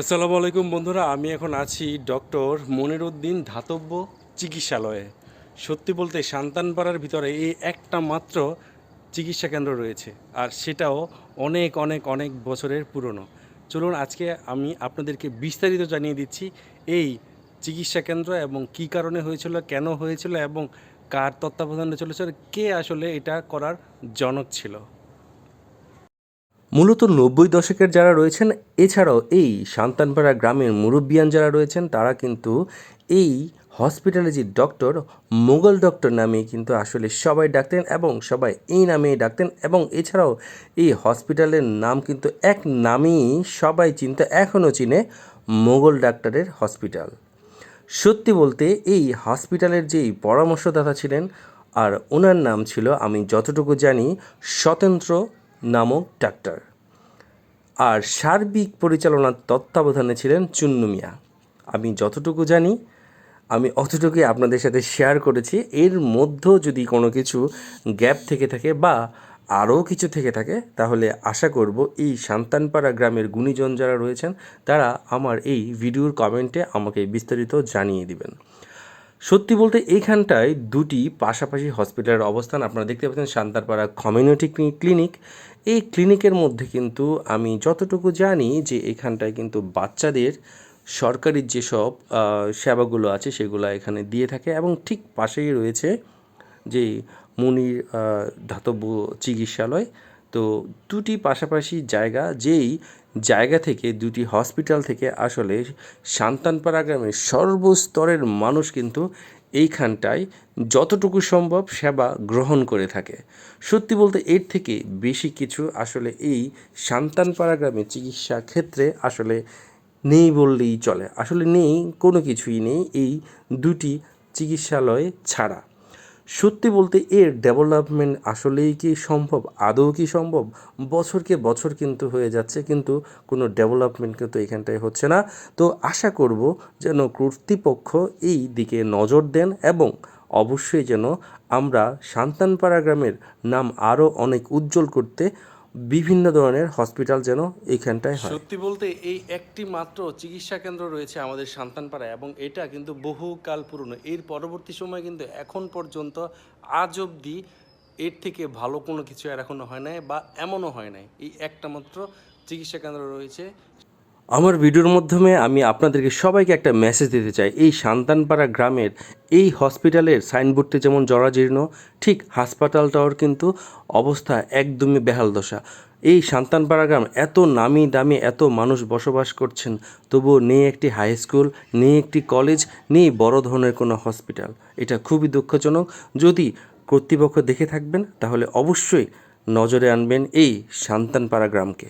আসসালামু আলাইকুম বন্ধুরা, আমি এখন আছি ডক্টর মনিরুদ্দিন ধাতব্য চিকিৎসালয়ে। সত্যি বলতে সান্তানপাড়ার ভিতরে এই একটা মাত্র চিকিৎসা কেন্দ্র রয়েছে, আর সেটাও অনেক অনেক অনেক বছরের পুরনো। চলুন আজকে আমি আপনাদেরকে বিস্তারিত জানিয়ে দিচ্ছি এই চিকিৎসা কেন্দ্র এবং কী কারণে হয়েছিল, কেন হয়েছিল এবং কার তত্ত্বাবধানে চলেছিল, কে আসলে এটা করার জনক ছিল। মূলত নব্বই দশকের যারা রয়েছেন, এছাড়াও এই সান্তানপাড়া গ্রামের মুরব্বিয়ান যারা রয়েছেন, তারা কিন্তু এই হসপিটালে যে ডক্টর, মোগল ডক্টর নামে কিন্তু আসলে সবাই ডাকতেন এবং সবাই এই নামেই ডাকতেন এবং এছাড়াও এই হসপিটালের নাম কিন্তু এক নামেই সবাই চিনতে, এখনও চিনে মোগল ডাক্তারের হসপিটাল। সত্যি বলতে এই হসপিটালের যেই পরামর্শদাতা ছিলেন, আর ওনার নাম ছিল, আমি যতটুকু জানি, স্বতন্ত্র নামক ডাক্তার। আর সার্বিক পরিচালনার তত্ত্বাবধানে ছিলেন চুন্নু মিয়া। আমি যতটুকু জানি, আমি অতটুকুই আপনাদের সাথে শেয়ার করেছি। এর মধ্যেও যদি কোনো কিছু গ্যাপ থেকে থাকে বা আরও কিছু থেকে থাকে, তাহলে আশা করব এই সান্তানপাড়া গ্রামের গুণীজন যারা রয়েছেন, তারা আমার এই ভিডিওর কমেন্টে আমাকে বিস্তারিত জানিয়ে দিবেন। সত্যি বলতে এইখানটায় দুটি পাশাপাশি হসপিটালের অবস্থান আপনারা দেখতে পাচ্ছেন শান্তারপাড়া কমিউনিটি ক্লিনিক এই ক্লিনিকের মধ্যে কিন্তু আমি যতটুকু জানি যে এখানটায় কিন্তু বাচ্চাদের সরকারি যেসব সেবাগুলো আছে সেগুলো এখানে দিয়ে থাকে এবং ঠিক পাশেই রয়েছে যে মুনির ধাতব্য চিকিৎসালয়। তো দুটি পাশাপাশি জায়গা, যেই জায়গা থেকে দুটি হসপিটাল থেকে আসলে সান্তানপাড়া গ্রামের সর্বস্তরের মানুষ কিন্তু এইখানটায় যতটুকু সম্ভব সেবা গ্রহণ করে থাকে। সত্যি বলতে এর থেকে বেশি কিছু আসলে এই সান্তানপাড়া গ্রামের চিকিৎসা ক্ষেত্রে আসলে নেই বললেই চলে। আসলে নেই, কোনো কিছুই নেই এই দুটি চিকিৎসালয় ছাড়া। সত্যি বলতে এর ডেভেলপমেন্ট আসলেই কি সম্ভব? আদৌ কি সম্ভব? বছরকে বছর কিন্তু হয়ে যাচ্ছে, কিন্তু কোনো ডেভেলপমেন্ট কিন্তু এখানটায় হচ্ছে না। তো আশা করব যেন কর্তৃপক্ষ এই দিকে নজর দেন এবং অবশ্যই যেন আমরা সান্তানপাড়া গ্রামের নাম আরও অনেক উজ্জ্বল করতে বিভিন্ন ধরনের হসপিটাল যেন এইখানটায় হয়। সত্যি বলতে এই একটি মাত্র চিকিৎসা কেন্দ্র রয়েছে আমাদের সান্তানপাড়ায় এবং এটা কিন্তু বহুকাল পুরনো। এর পরবর্তী সময় কিন্তু এখন পর্যন্ত আজ অবধি এর থেকে ভালো কোনো কিছু আর এখনও হয় নাই বা এমনও হয় নাই। এই একটা মাত্র চিকিৎসা কেন্দ্র রয়েছে। আমার ভিডিওর মাধ্যমে আমি আপনাদেরকে সবাইকে একটা মেসেজ দিতে চাই। এই সান্তানপাড়া গ্রামের এই হসপিটালের সাইনবোর্ডটি যেমন জরাজীর্ণ, ঠিক হাসপাতালটাওর কিন্তু অবস্থা একদমই বেহাল দশা। এই সান্তানপাড়া গ্রাম এত নামি দামি, এত মানুষ বসবাস করছেন, তবুও নেই একটি হাই স্কুল নেই একটি কলেজ নেই বড় ধরনের কোনো হসপিটাল এটা খুবই দুঃখজনক। যদি কর্তৃপক্ষ দেখে থাকবেন, তাহলে অবশ্যই নজরে আনবেন এই সান্তানপাড়া গ্রামকে।